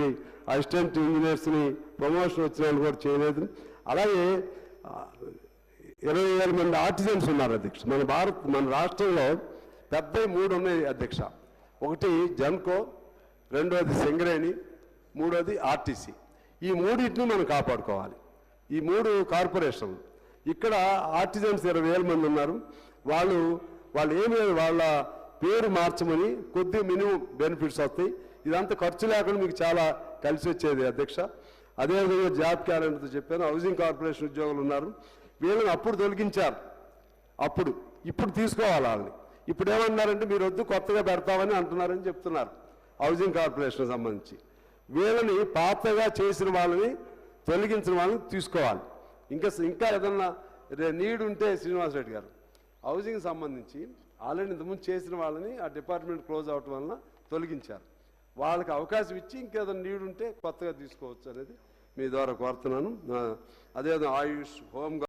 ఉన్నటువంటి assistant ఇంజనీర్స్ని promotion వచ్చిన వాళ్ళు కూడా చేయలేదు. అలాగే ఇరవై వేల మంది ఆర్టిజన్స్ ఉన్నారు అధ్యక్ష. మన భారత్ మన రాష్ట్రంలో పెద్ద మూడు ఉన్నాయి అధ్యక్ష. ఒకటి జన్కో రెండోది సింగరేణి మూడోది ఆర్టీసీ. ఈ మూడింటిని మనం కాపాడుకోవాలి. ఈ మూడు కార్పొరేషన్లు. ఇక్కడ ఆర్టిజన్స్ ఇరవై వేల మంది ఉన్నారు. వాళ్ళు వాళ్ళు ఏమి వాళ్ళ పేరు మార్చమని కొద్ది మినిమం బెనిఫిట్స్ వస్తాయి. ఇదంతా ఖర్చు లేకుండా మీకు చాలా కలిసి వచ్చేది అధ్యక్ష. అదేవిధంగా జాబ్ క్యాలెండర్తో చెప్పాను హౌసింగ్ కార్పొరేషన్ ఉద్యోగులు ఉన్నారు. వీళ్ళని అప్పుడు తొలగించారు. అప్పుడు ఇప్పుడు తీసుకోవాలి వాళ్ళని. ఇప్పుడు ఏమన్నారంటే మీరు వద్దు కొత్తగా పెడతామని అంటున్నారని చెప్తున్నారు హౌసింగ్ కార్పొరేషన్ సంబంధించి. వీళ్ళని పాతగా చేసిన వాళ్ళని తొలగించిన వాళ్ళని తీసుకోవాలి. ఇంకా ఇంకా ఏదన్నా నీడ్ ఉంటే శ్రీనివాసరెడ్డి గారు హౌసింగ్ సంబంధించి ఆల్రెడీ ఇంతకుముందు చేసిన వాళ్ళని ఆ డిపార్ట్మెంట్ క్లోజ్ అవటం వలన తొలగించారు. వాళ్ళకి అవకాశం ఇచ్చి ఇంకేదైనా నీడుంటే ఉంటే కొత్తగా తీసుకోవచ్చు అనేది మీ ద్వారా కోరుతున్నాను. ఆ, అదేవిధంగా ఆయుష్ హోమ్